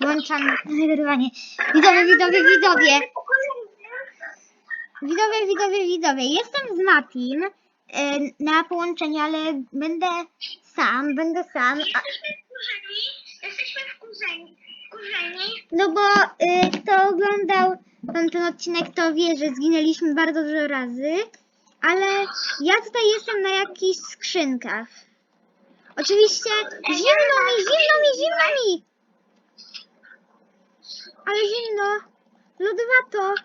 Włączam nagrywanie. Widzowie, widzowie, widzowie. Widzowie, widzowie, widzowie. Jestem z Matim e, na połączeniu, ale będę sam, będę sam. A, Jesteśmy wkurzeni, wkurzeni, no bo y, kto oglądał tamten odcinek, to wie, że zginęliśmy bardzo dużo razy. Ale ja tutaj jestem na jakichś skrzynkach. Oczywiście zimno mi, zimno mi, zimno mi! Ale zimno. Lodowato.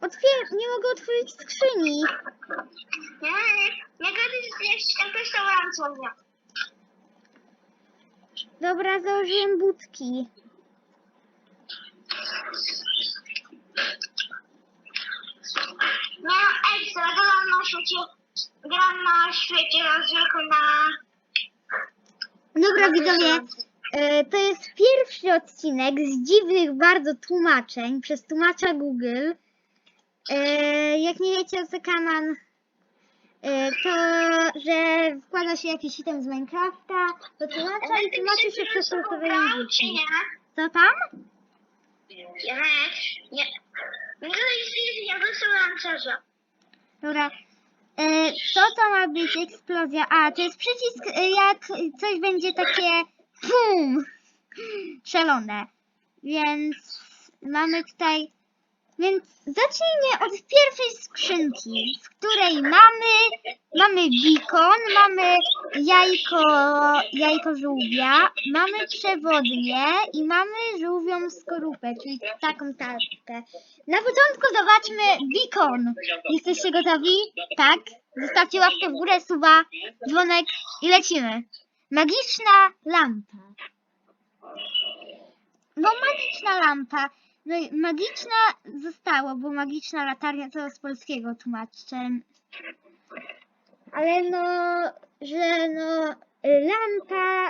Otwier nie mogę otworzyć skrzyni. Nie, nie zjeść jakąś tam rancownię. Dobra, założyłem budki. No ekstra, gram na świecie, gram na świecie rozwieku na... Dobra, widzowie, to jest pierwszy odcinek z dziwnych bardzo tłumaczeń przez tłumacza Google. E, Jak nie wiecie o co kanan, e, to że wkłada się jakiś item z Minecrafta, to tłumacza i tłumaczy się przez losowe języki. Co tam? Nie, nie. Jakąś tam rancerza. Dobra. E, co to ma być eksplozja? A, to jest przycisk, e, jak coś będzie takie BUM! Szalone. Więc mamy tutaj. Więc zacznijmy od pierwszej skrzynki, w której mamy, mamy beacon, mamy jajko, jajko żółwia, mamy przewodnie i mamy żółwią skorupę, czyli taką tarczkę. Na początku zobaczmy beacon. Jesteście gotowi? Tak? Zostawcie łapkę w górę, suba, dzwonek i lecimy. Magiczna lampa. No magiczna lampa. No i magiczna zostało, bo magiczna latarnia to z polskiego tłumaczę. Ale no, że no y, lampa,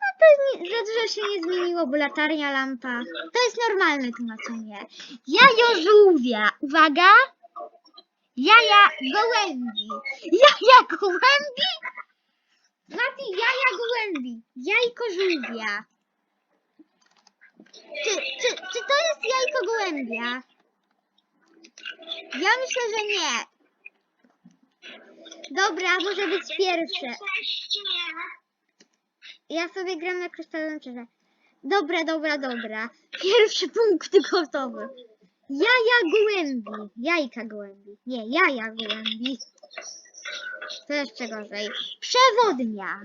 no to za dużo się nie zmieniło, bo latarnia, lampa, to jest normalne tłumaczenie. Jajo żółwia, uwaga, jaja gołębi, jaja gołębi, Mati, jaja gołębi, jajko żółwia. Czy, czy, czy to jest jajko gołębia? Ja myślę, że nie. Dobra, może być pierwsze. Ja sobie gram na kryształowym czerze. Dobra, dobra, dobra. Pierwszy punkt gotowy. Jaja gołębi. Jajka gołębi. Nie, jaja gołębi. To jeszcze gorzej. Przewodnia.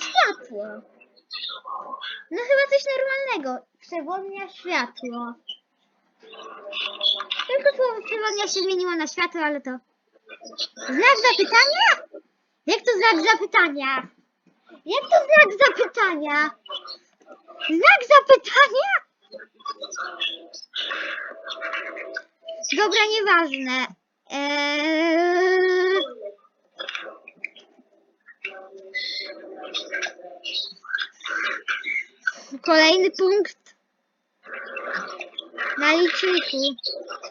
Światło. No chyba coś normalnego. Przewodnia światło. Tylko słowo przewodnia się zmieniło na światło, ale to... Znak zapytania? Jak to znak zapytania? Jak to znak zapytania? Znak zapytania? Dobra, nieważne. Eee... Kolejny punkt na liczniku.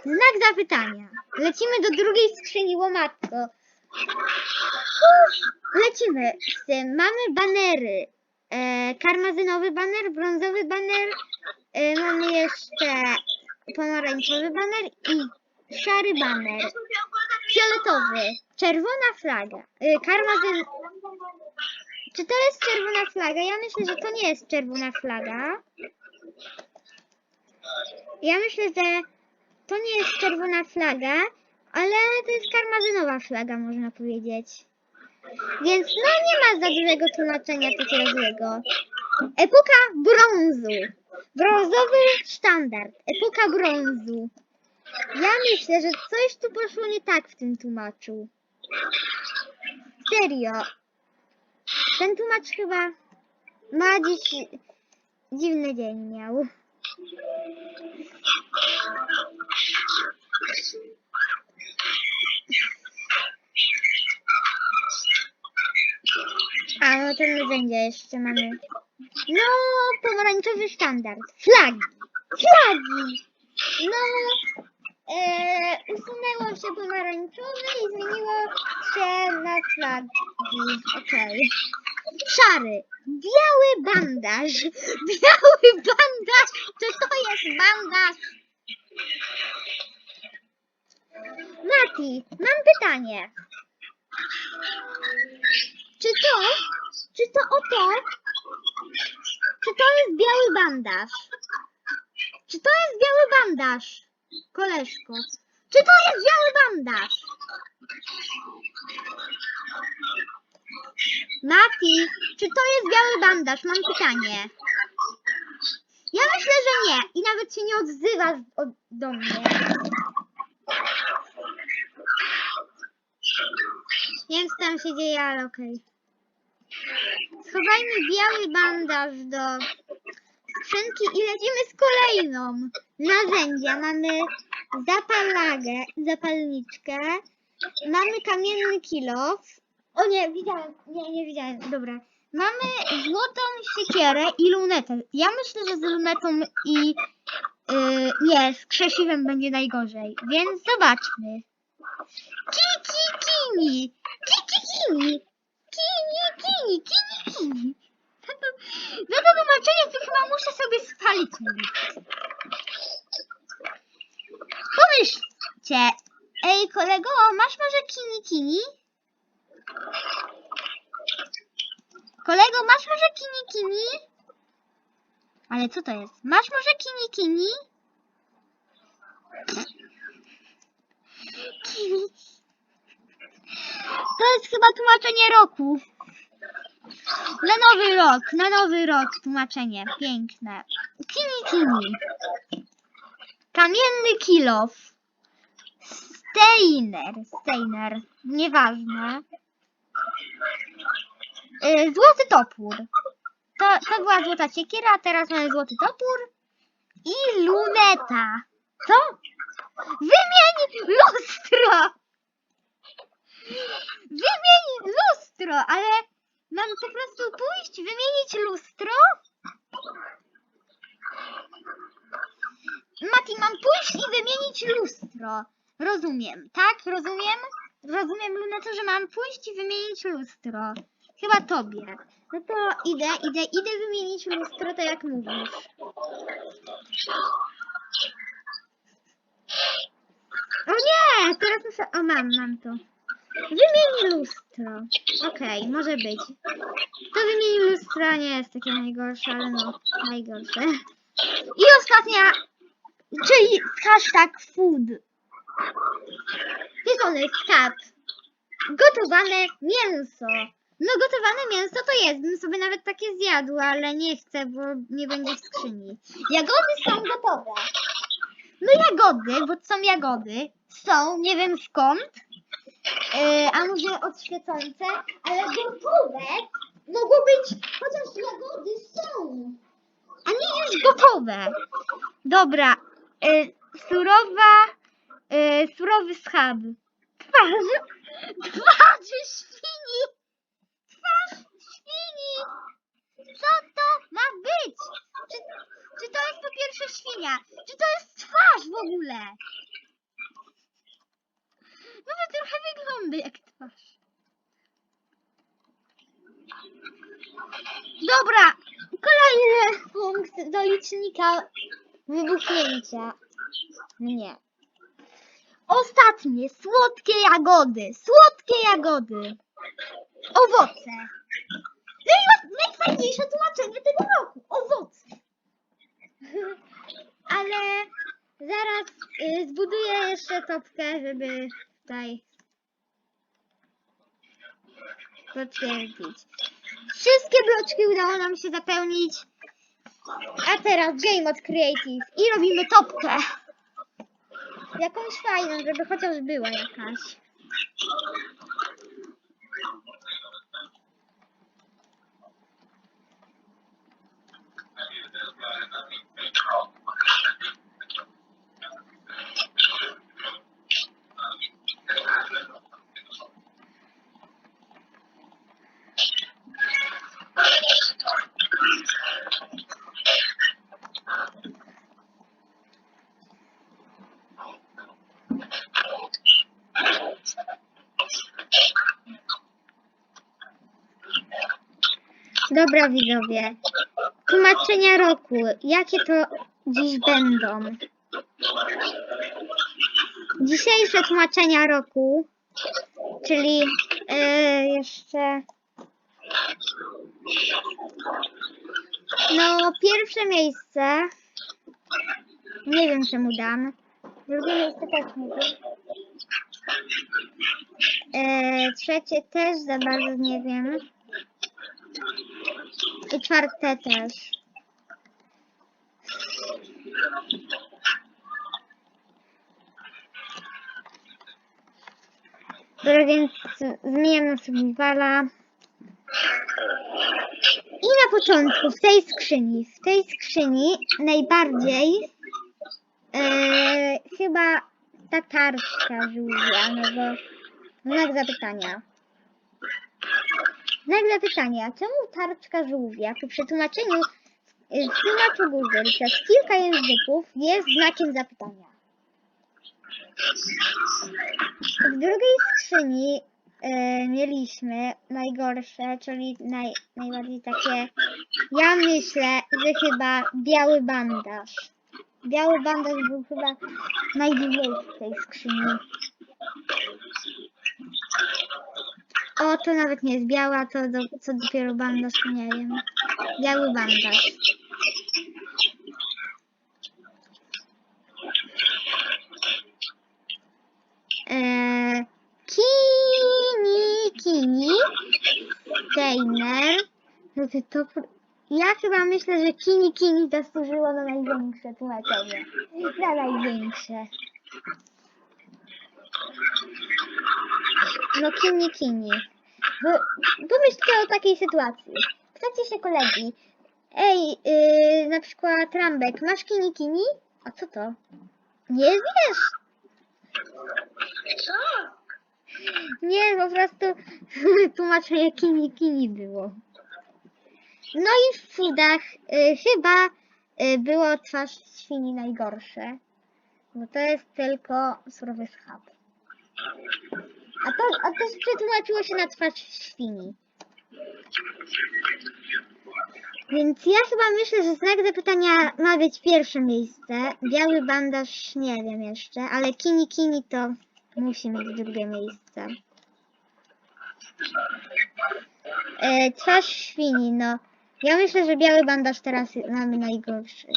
Znak zapytania. Lecimy do drugiej skrzyni łomatko. Lecimy z tym. Mamy banery. E, karmazynowy baner, brązowy baner. E, mamy jeszcze pomarańczowy baner i szary baner. Fioletowy. Czerwona flaga. E, karmazyn... Czy to jest czerwona flaga? Ja myślę, że to nie jest czerwona flaga. Ja myślę, że to nie jest czerwona flaga, ale to jest karmazynowa flaga, można powiedzieć. Więc no nie ma za dużego tłumaczenia takiego złego. Epoka brązu. Brązowy sztandard. Epoka brązu. Ja myślę, że coś tu poszło nie tak w tym tłumaczu. Serio. Ten tłumacz chyba ma dziś dziwny dzień miał. A no nie będzie jeszcze mamy. No, pomarańczowy standard. Flagi. Flagi. No, e, usunęło się pomarańczowe i zmieniło się na flagi. Okej. Szary. Biały bandaż. Biały bandaż. Czy to jest bandaż? Mati, mam pytanie. Czy to, czy to oto, czy to jest biały bandaż? Czy to jest biały bandaż, koleżko? Czy to jest biały bandaż? Mati, czy to jest biały bandaż? Mam pytanie. Ja myślę, że nie. I nawet się nie odzywasz od, do mnie. Nie wiem, co tam się dzieje, ale okej. Schowajmy biały bandaż do skrzynki i lecimy z kolejną. Narzędzia. Mamy zapalagę, zapalniczkę. Mamy kamienny kilof. O nie, widziałem. Nie, nie widziałem. Dobra. Mamy złotą siekierę i lunetę. Ja myślę, że z lunetą i yy, nie, z krzesiwem będzie najgorzej. Więc zobaczmy. Kiki kini! Kiki kini! Kini kini! Kini kini! Za to, za to chyba muszę sobie spalić. Pomyślcie. Ej kolego, masz może kini kini? Kolego, masz może kini kini? Ale co to jest? Masz może kini kini? Kini. To jest chyba tłumaczenie roku. Na nowy rok, na nowy rok tłumaczenie. Piękne. Kini kini. Kamienny kilof. Steiner. Steiner. Nieważne. Y, Złoty topór. To, to była złota siekiera, a teraz mamy złoty topór. I luneta. Co? Wymień lustro! Wymień lustro, ale mam po prostu pójść, wymienić lustro? Mati, mam pójść i wymienić lustro. Rozumiem, tak? Rozumiem? Rozumiem, Luneto, że mam pójść i wymienić lustro. Chyba tobie. No to idę, idę, idę wymienić lustro, to jak mówisz. O nie! Teraz muszę... O, mam, mam to. Wymień lustro. Okej, może być. To wymień lustro nie jest takie najgorsze, ale no, najgorsze. I ostatnia, czyli hashtag food. Jest skat. Gotowane mięso. No gotowane mięso to jest, bym sobie nawet takie zjadła, ale nie chcę, bo nie będzie w skrzyni. Jagody są gotowe. No jagody, bo są jagody, są, nie wiem skąd, yy, a może odświecące, ale gotowe mogą być, chociaż jagody są, a nie już gotowe. Dobra, yy, surowa, yy, surowy schab. Twarz, twarzy świni, twarz świni. Co to ma być? Czy, czy to jest po pierwsze świnia? Czy to jest twarz w ogóle? No to trochę wygląda jak twarz. Dobra, kolejny punkt do licznika wybuchnięcia. Nie. Ostatnie, słodkie jagody, słodkie jagody. Owoce. Najfajniejsze tłumaczenie tego roku. Owoce. Ale zaraz y, zbuduję jeszcze topkę, żeby tutaj potwierdzić. Wszystkie bloczki udało nam się zapełnić. A teraz Game Mode Creative i robimy topkę. Jakąś fajną, żeby chociaż była jakaś. Dobra widzowie. Tłumaczenia roku. Jakie to dziś będą? Dzisiejsze tłumaczenia roku, czyli e, jeszcze no pierwsze miejsce nie wiem czemu dam. Drugie miejsce też nie wiem. E, trzecie też za bardzo nie wiem. I czwarte też. Dobra, więc zmieniam na survivala. I na początku, w tej skrzyni, w tej skrzyni najbardziej e, chyba tatarska żółwia, no bo znak zapytania. Znak zapytania, czemu tarczka żółwia po przetłumaczeniu w tłumaczu Google przez kilka języków jest znakiem zapytania? W drugiej skrzyni y, mieliśmy najgorsze, czyli naj, najbardziej takie, ja myślę, że chyba biały bandaż. Biały bandaż był chyba najdłuższy w tej skrzyni. O, to nawet nie jest biała, to do, co dopiero bandaż, nie wiem. Biały bandaż. Eee, kini, kini, Steiner. To, ja chyba myślę, że kini, kini zasłużyło na największe tłumaczenie. Na największe. No kini, kini. Pomyślcie o takiej sytuacji. Pytacie się kolegi. Ej, yy, na przykład Rambek, masz kini, kini? A co to? Nie wiesz? Co? Nie, po prostu tłumaczenie kini, kini było. No i w cudach y, chyba y, było twarz świni najgorsze. Bo to jest tylko surowy schab. A to, a to przetłumaczyło się na twarz świni. Więc ja chyba myślę, że znak zapytania ma być pierwsze miejsce. Biały bandaż nie wiem jeszcze, ale kini kini to musi mieć drugie miejsce. E, twarz świni, no. Ja myślę, że biały bandaż teraz mamy najgorszy.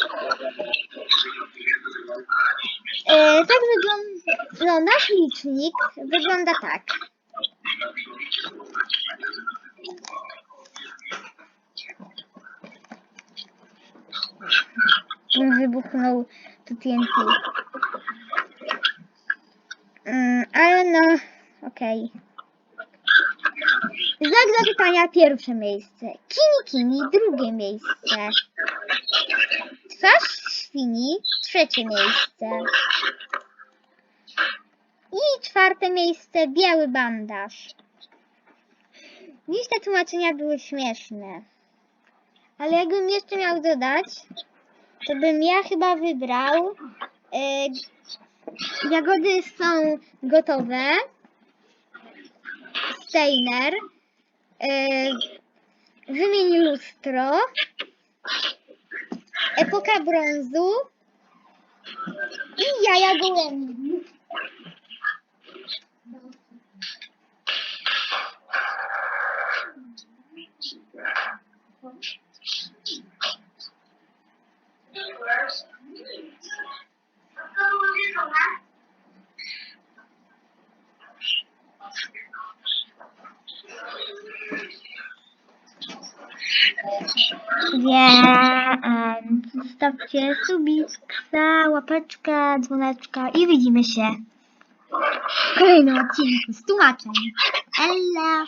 E, tak wygląda. No, nasz licznik wygląda tak. Wybuchnął tu TNT. Mm, ale no, okej. Znak zapytania pierwsze miejsce. Kini Kini drugie miejsce. Twarz świni trzecie miejsce. I czwarte miejsce biały bandaż. Dziś te tłumaczenia były śmieszne. Ale jakbym jeszcze miał dodać, to bym ja chyba wybrał. E, jagody są gotowe. Steiner. E, wymień lustro. Epoka brązu. I jaja gołębi. Więc zostawcie subiksa, łapeczkę, dzwoneczka i widzimy się w kolejnym odcinku z tłumaczeń. Ella!